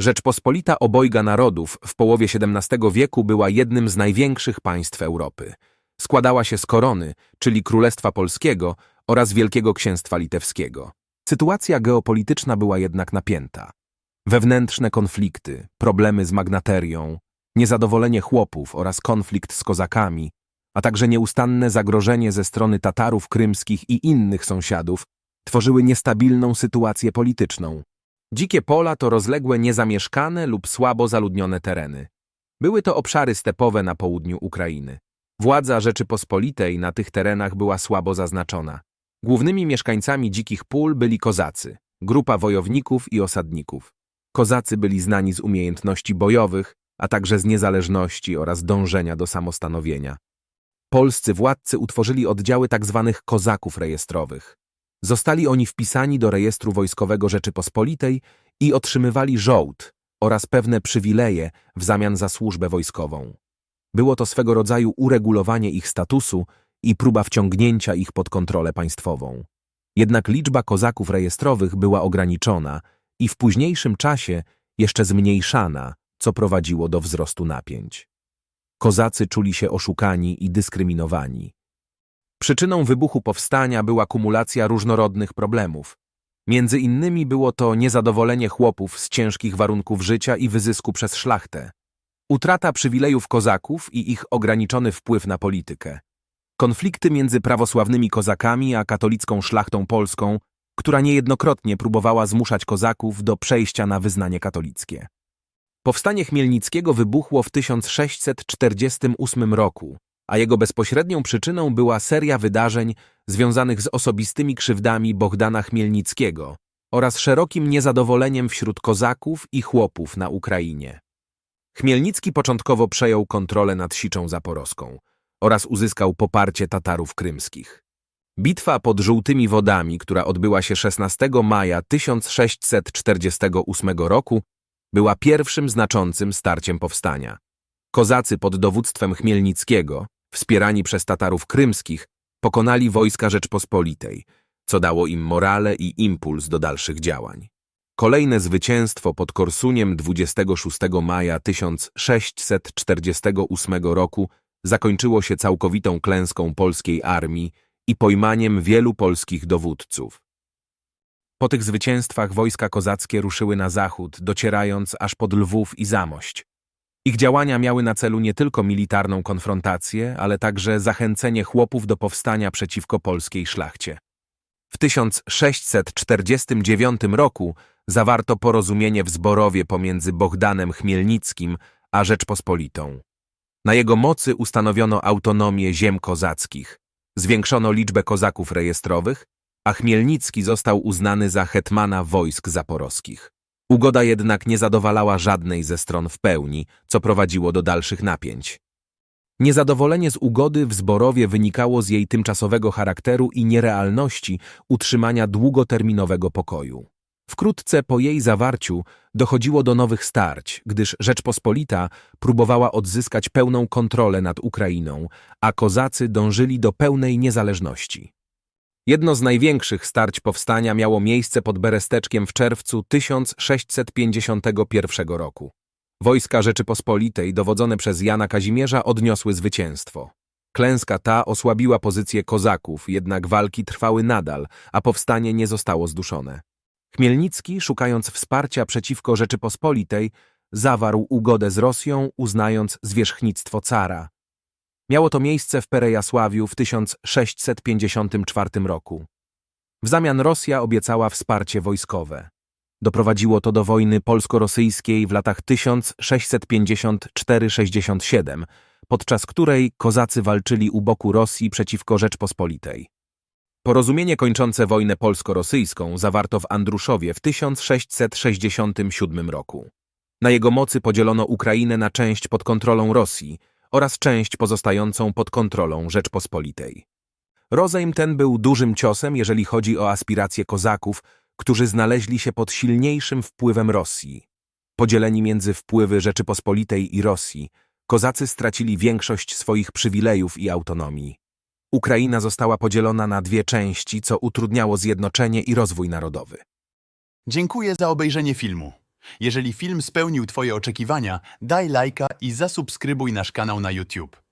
Rzeczpospolita obojga narodów w połowie XVII wieku była jednym z największych państw Europy. Składała się z korony, czyli Królestwa Polskiego oraz Wielkiego Księstwa Litewskiego. Sytuacja geopolityczna była jednak napięta. Wewnętrzne konflikty, problemy z magnaterią, niezadowolenie chłopów oraz konflikt z kozakami, a także nieustanne zagrożenie ze strony Tatarów krymskich i innych sąsiadów tworzyły niestabilną sytuację polityczną. Dzikie pola to rozległe, niezamieszkane lub słabo zaludnione tereny. Były to obszary stepowe na południu Ukrainy. Władza Rzeczypospolitej na tych terenach była słabo zaznaczona. Głównymi mieszkańcami dzikich pól byli kozacy, grupa wojowników i osadników. Kozacy byli znani z umiejętności bojowych, a także z niezależności oraz dążenia do samostanowienia. Polscy władcy utworzyli oddziały tzw. kozaków rejestrowych. Zostali oni wpisani do rejestru wojskowego Rzeczypospolitej i otrzymywali żołd oraz pewne przywileje w zamian za służbę wojskową. Było to swego rodzaju uregulowanie ich statusu i próba wciągnięcia ich pod kontrolę państwową. Jednak liczba kozaków rejestrowych była ograniczona i w późniejszym czasie jeszcze zmniejszana, co prowadziło do wzrostu napięć. Kozacy czuli się oszukani i dyskryminowani. Przyczyną wybuchu powstania była kumulacja różnorodnych problemów. Między innymi było to niezadowolenie chłopów z ciężkich warunków życia i wyzysku przez szlachtę, utrata przywilejów kozaków i ich ograniczony wpływ na politykę, konflikty między prawosławnymi kozakami a katolicką szlachtą polską, która niejednokrotnie próbowała zmuszać kozaków do przejścia na wyznanie katolickie. Powstanie Chmielnickiego wybuchło w 1648 roku, a jego bezpośrednią przyczyną była seria wydarzeń związanych z osobistymi krzywdami Bohdana Chmielnickiego oraz szerokim niezadowoleniem wśród kozaków i chłopów na Ukrainie. Chmielnicki początkowo przejął kontrolę nad Siczą Zaporowską oraz uzyskał poparcie Tatarów krymskich. Bitwa pod Żółtymi Wodami, która odbyła się 16 maja 1648 roku, była pierwszym znaczącym starciem powstania. Kozacy pod dowództwem Chmielnickiego, wspierani przez Tatarów krymskich, pokonali wojska Rzeczpospolitej, co dało im morale i impuls do dalszych działań. Kolejne zwycięstwo pod Korsuniem 26 maja 1648 roku zakończyło się całkowitą klęską polskiej armii i pojmaniem wielu polskich dowódców. Po tych zwycięstwach wojska kozackie ruszyły na zachód, docierając aż pod Lwów i Zamość. Ich działania miały na celu nie tylko militarną konfrontację, ale także zachęcenie chłopów do powstania przeciwko polskiej szlachcie. W 1649 roku zawarto porozumienie w Zborowie pomiędzy Bohdanem Chmielnickim a Rzeczpospolitą. Na jego mocy ustanowiono autonomię ziem kozackich, zwiększono liczbę kozaków rejestrowych, a Chmielnicki został uznany za hetmana wojsk zaporowskich. Ugoda jednak nie zadowalała żadnej ze stron w pełni, co prowadziło do dalszych napięć. Niezadowolenie z ugody w Zborowie wynikało z jej tymczasowego charakteru i nierealności utrzymania długoterminowego pokoju. Wkrótce po jej zawarciu dochodziło do nowych starć, gdyż Rzeczpospolita próbowała odzyskać pełną kontrolę nad Ukrainą, a kozacy dążyli do pełnej niezależności. Jedno z największych starć powstania miało miejsce pod Beresteczkiem w czerwcu 1651 roku. Wojska Rzeczypospolitej dowodzone przez Jana Kazimierza odniosły zwycięstwo. Klęska ta osłabiła pozycję kozaków, jednak walki trwały nadal, a powstanie nie zostało zduszone. Chmielnicki, szukając wsparcia przeciwko Rzeczypospolitej, zawarł ugodę z Rosją, uznając zwierzchnictwo cara. Miało to miejsce w Perejasławiu w 1654 roku. W zamian Rosja obiecała wsparcie wojskowe. Doprowadziło to do wojny polsko-rosyjskiej w latach 1654-67, podczas której kozacy walczyli u boku Rosji przeciwko Rzeczpospolitej. Porozumienie kończące wojnę polsko-rosyjską zawarto w Andruszowie w 1667 roku. Na jego mocy podzielono Ukrainę na część pod kontrolą Rosji oraz część pozostającą pod kontrolą Rzeczpospolitej. Rozejm ten był dużym ciosem, jeżeli chodzi o aspiracje kozaków, którzy znaleźli się pod silniejszym wpływem Rosji. Podzieleni między wpływy Rzeczypospolitej i Rosji, kozacy stracili większość swoich przywilejów i autonomii. Ukraina została podzielona na dwie części, co utrudniało zjednoczenie i rozwój narodowy. Dziękuję za obejrzenie filmu. Jeżeli film spełnił Twoje oczekiwania, daj lajka i zasubskrybuj nasz kanał na YouTube.